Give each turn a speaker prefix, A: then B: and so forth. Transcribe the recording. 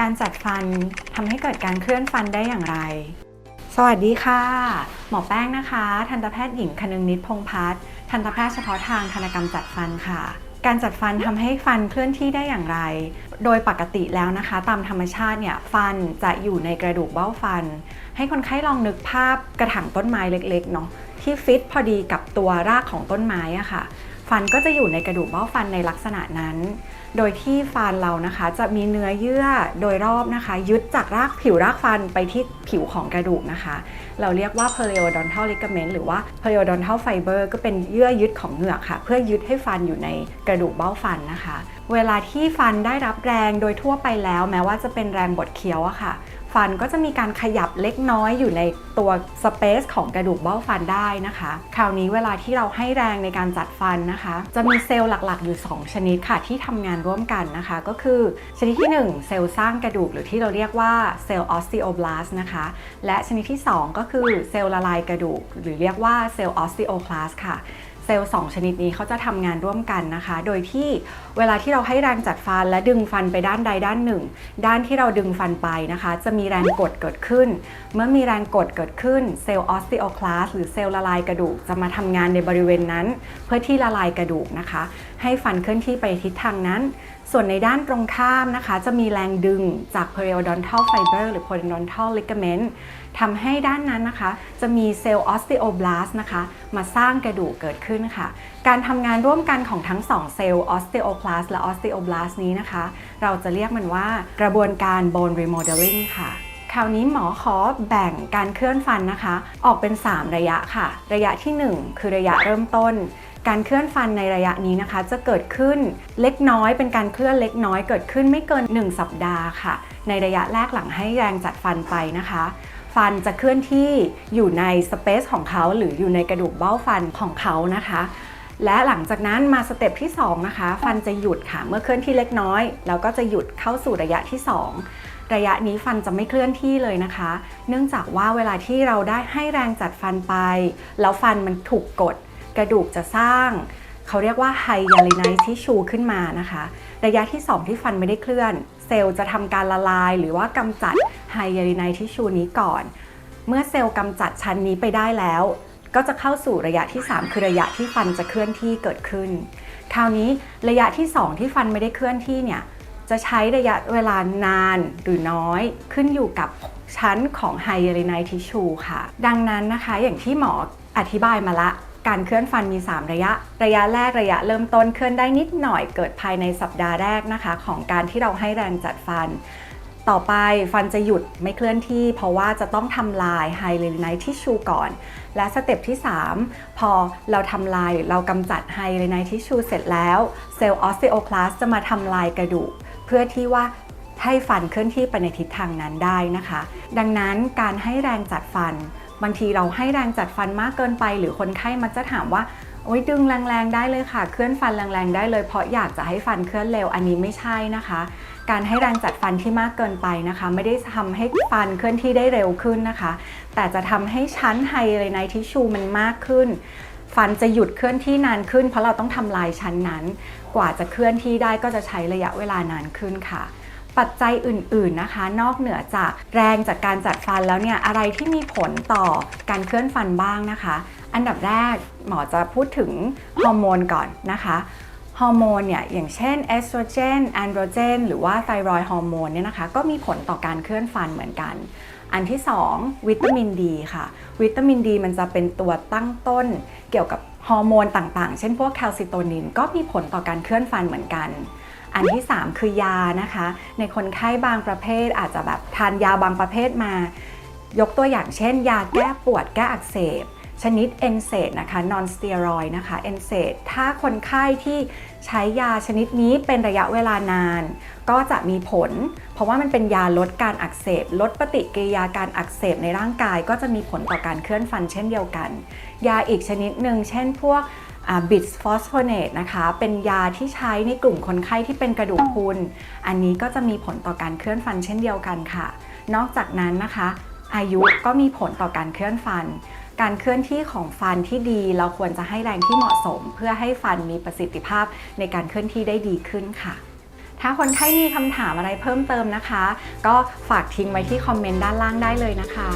A: การจัดฟันทำให้เกิดการเคลื่อนฟันได้อย่างไร สวัสดีค่ะ หมอแป้งนะคะ ทันตแพทย์หญิงคนึงนิดพงพัฒน์ทันตแพทย์เฉพาะทางทันตกรรมจัดฟันค่ะการจัดฟันทำให้ฟันเคลื่อนที่ได้อย่างไร โดยปกติแล้วนะคะ ตามธรรมชาติเนี่ยฟันจะอยู่ในกระดูกเบ้าฟัน ให้คนไข้ลองนึกภาพกระถางต้นไม้เล็กๆเนาะที่ฟิตพอดีกับตัวรากของต้นไม้อะค่ะ ฟันก็จะอยู่ในกระดูกเบ้าฟันในลักษณะนั้น โดยที่ฟันเรานะคะ จะมีเนื้อเยื่อโดยรอบนะคะ ยึดจากรากผิวรากฟันไปที่ผิวของกระดูกนะคะ เราเรียกว่า periodontal ligament หรือว่า periodontal fiber ก็เป็นเยื่อยึดของเหงือกค่ะ เพื่อยึดให้ฟันอยู่ในกระดูกเบ้าฟันนะคะ เวลาที่ฟันได้รับแรงโดยทั่วไปแล้ว แม้ว่าจะเป็นแรงบดเคี้ยวอะค่ะ ฟันก็จะมีการขยับเล็กน้อยอยู่ในตัวสเปซของกระดูกเบ้าฟันได้นะคะ คราวนี้เวลาที่เราให้แรงในการจัดฟันนะคะ จะมีเซลล์หลักๆ อยู่ 2 ชนิดค่ะที่ทำงานร่วมกันนะคะ ก็คือชนิดที่ 1 เซลล์สร้างกระดูกหรือที่เราเรียกว่าเซลล์ออสติโอบลาสนะคะ และชนิดที่ 2 ก็คือเซลล์ละลายกระดูก หรือเรียกว่าเซลล์ออสติโอคลาสค่ะ เซลล์2ชนิดนี้เขาจะทำงานร่วมกันนะคะ โดยที่เวลาที่เราให้แรงจัดฟันและดึงฟันไปด้านใดด้านหนึ่ง ด้านที่เราดึงฟันไปนะคะ จะมีแรงกดเกิดขึ้น เมื่อมีแรงกดเกิดขึ้นเซลล์ออสติโอคลาสหรือเซลล์ละลายกระดูกจะมาทำงานในบริเวณนั้น เพื่อที่ละลายกระดูกนะคะ ให้ฟันเคลื่อนที่ไปทิศทางนั้น ส่วนในด้านตรงข้ามนะคะ จะมีแรงดึงจาก periodontal fiber หรือ periodontal ligament ทำให้ด้านนั้นนะคะ จะมีเซลล์ออสติโอบลาสนะคะ มาสร้างกระดูกเกิดขึ้นค่ะ การทำงานร่วมกันของทั้ง2เซลล์ออสติโอคลาสและออสติโอบลาสนี้นะคะ เราจะเรียกมันว่ากระบวนการ bone remodeling ค่ะคราวนี้หมอขอแบ่งการเคลื่อนฟันนะคะ ออกเป็น 3 ระยะค่ะ ระยะที่ 1 คือระยะเริ่มต้น การเคลื่อนฟันในระยะนี้นะคะ จะเกิดขึ้นเล็กน้อยเป็นการเคลื่อนเล็กน้อยเกิดขึ้นไม่เกิน 1 สัปดาห์ค่ะ ในระยะแรกหลังให้แรงจัดฟันไปนะคะ ฟันจะเคลื่อนที่อยู่ในสเปซของเขาหรืออยู่ในกระดูกเบ้าฟันของเขานะคะและหลังจากนั้นมาสเต็ปที่2นะคะฟันจะหยุดค่ะเมื่อเคลื่อนที่เล็กน้อยแล้วก็จะหยุดเข้าสู่ระยะที่ 2 ระยะนี้ฟันจะไม่เคลื่อนที่เลยนะคะ เนื่องจากว่าเวลาที่เราได้ให้แรงจัดฟันไป แล้วฟันมันถูกกด กระดูกจะสร้าง เขาเรียกว่าไฮยาลิไนทิชูขึ้นมานะคะ ระยะที่ 2 ที่ฟันไม่ได้เคลื่อน เซลล์จะทำการละลาย หรือว่ากำจัดไฮยาลิไนทิชูนี้ก่อน เมื่อเซลล์กำจัดชั้นนี้ไปได้แล้ว ก็จะเข้าสู่ระยะที่ 3 คือระยะที่ฟันจะเคลื่อนที่เกิดขึ้น คราวนี้ระยะที่ 2 ที่ฟันไม่ได้เคลื่อนที่เนี่ยจะใช้ระยะเวลานานหรือน้อยขึ้นอยู่กับชั้นของไฮยาลิไนทิชูค่ะ ดังนั้นนะคะอย่างที่หมออธิบายมาละ การเคลื่อนฟันมี 3 ระยะ ระยะแรกระยะเริ่มต้นเคลื่อนได้นิดหน่อยเกิดภายในสัปดาห์แรกนะคะ ของการที่เราให้แรงจัดฟัน ต่อไปฟันจะหยุดไม่เคลื่อนที่ เพราะว่าจะต้องทำลายไฮเลนไนทิชูก่อน และสเต็ปที่ 3 พอเราทำลายหรือเรากำจัดไฮเลนไนทิชูเสร็จแล้วเซลล์ออสติโอคลาสจะมาทำลายกระดูกเพื่อที่ว่าให้ฟันเคลื่อนที่ไปในทิศทางนั้นได้นะคะ ดังนั้นการให้แรงจัดฟัน บางทีเราให้แรงจัดฟันมากเกินไป หรือคนไข้มักจะถามว่าโอ๊ยดึงแรงๆได้เลยค่ะ เคลื่อนฟันแรงๆได้เลยเพราะอยากจะให้ฟันเคลื่อนเร็วอันนี้ไม่ใช่นะคะ การให้แรงจัดฟันที่มากเกินไปนะคะ ไม่ได้ทำให้ฟันเคลื่อนที่ได้เร็วขึ้นนะคะ แต่จะทำให้ชั้นไฮไลไนทิชูมันมากขึ้น ฟันจะหยุดเคลื่อนที่นานขึ้น เพราะเราต้องทำลายชั้นนั้น กว่าจะเคลื่อนที่ได้ก็จะใช้ระยะเวลานานขึ้นค่ะ ปัจจัยอื่น ๆนะคะ นอกเหนือจากแรงจากการจัดฟันแล้วเนี่ยอะไรที่มีผลต่อการเคลื่อนฟันบ้างนะคะ อันดับแรกหมอจะพูดถึงฮอร์โมนก่อนนะคะฮอร์โมนเนี่ยอย่างเช่นเอสโตรเจนแอนโดรเจนหรือว่าไทรอยฮอร์โมนเนี่ยนะคะก็มีผลต่อการเคลื่อนฟันเหมือนกัน อันที่ 2 วิตามินดีค่ะ วิตามินดีมันจะเป็นตัวตั้งต้นเกี่ยวกับฮอร์โมนต่างๆ เช่นพวกแคลซิโตนินก็มีผลต่อการเคลื่อนฟันเหมือนกัน อันที่ 3 คือยานะคะ ในคนไข้บางประเภทอาจจะแบบทานยาบางประเภทมา ยกตัวอย่างเช่น ยาแก้ปวดแก้อักเสบชนิดเอนเซดนะคะนอนสเตียรอยนะคะเอนเซดถ้าคนไข้ที่ใช้ยาชนิดนี้เป็นระยะเวลานาน ก็จะมีผล เพราะว่ามันเป็นยาลดการอักเสบ ลดปฏิกิริยาการอักเสบในร่างกาย ก็จะมีผลต่อการเคลื่อนฟันเช่นเดียวกัน ยาอีกชนิดหนึ่งเช่นพวก บิสฟอสโฟเนตนะคะ เป็นยาที่ใช้ในกลุ่มคนไข้ที่เป็นกระดูกพรุน อันนี้ก็จะมีผลต่อการเคลื่อนฟันเช่นเดียวกันค่ะ นอกจากนั้นนะคะ อายุก็มีผลต่อการเคลื่อนฟัน การเคลื่อนที่ของฟันที่ดี เราควรจะให้แรงที่เหมาะสม เพื่อให้ฟันมีประสิทธิภาพในการเคลื่อนที่ได้ดีขึ้นค่ะถ้าคนไข้มีคำถามอะไรเพิ่มเติมนะคะ ก็ฝากทิ้งไว้ที่คอมเมนต์ด้านล่างได้เลยนะคะ